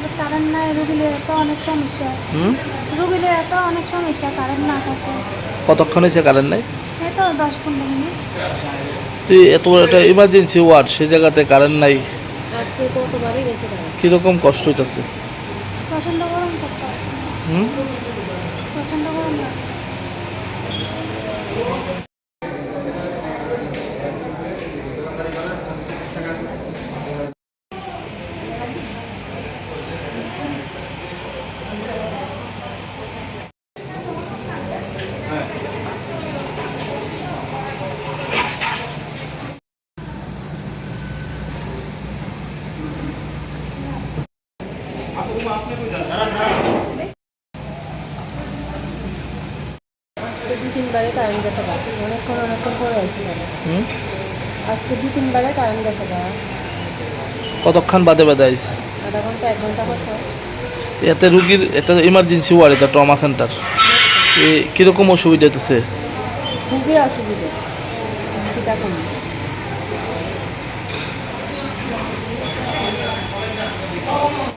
হ্যাঁ রুগীদের তো অনেক সমস্যা। হুম? রুগীদের তো অনেক সমস্যা কারেন্ট না থাকে কতক্ষণ হয়েছে কারেন্ট নাই? এই তো দশ পনেরো মিনিট। তুই এত বড় একটা ইমার্জেন্সি ওয়ার্ড সে জায়গাতে কারেন্ট নাই। কীরকম কষ্ট হইতেছে? প্রচণ্ড গরম করতে আছে হুম? প্রচণ্ড গরম লাগে আজকে দু তিনবারে কারেন্ট গেছে গা। অনেকক্ষণ অনেকক্ষণ পরে আসি আজকে দু তিনবারে কারেন্ট গেছে গা। কতক্ষণ বাদে বাদে আইছে? আধা ঘণ্টা এক ঘণ্টা পর পর। এতে রুগীর এটা ইমার্জেন্সি ওয়ার্ড এটা ট্রমা সেন্টার কীরকম অসুবিধা খুবই অসুবিধা।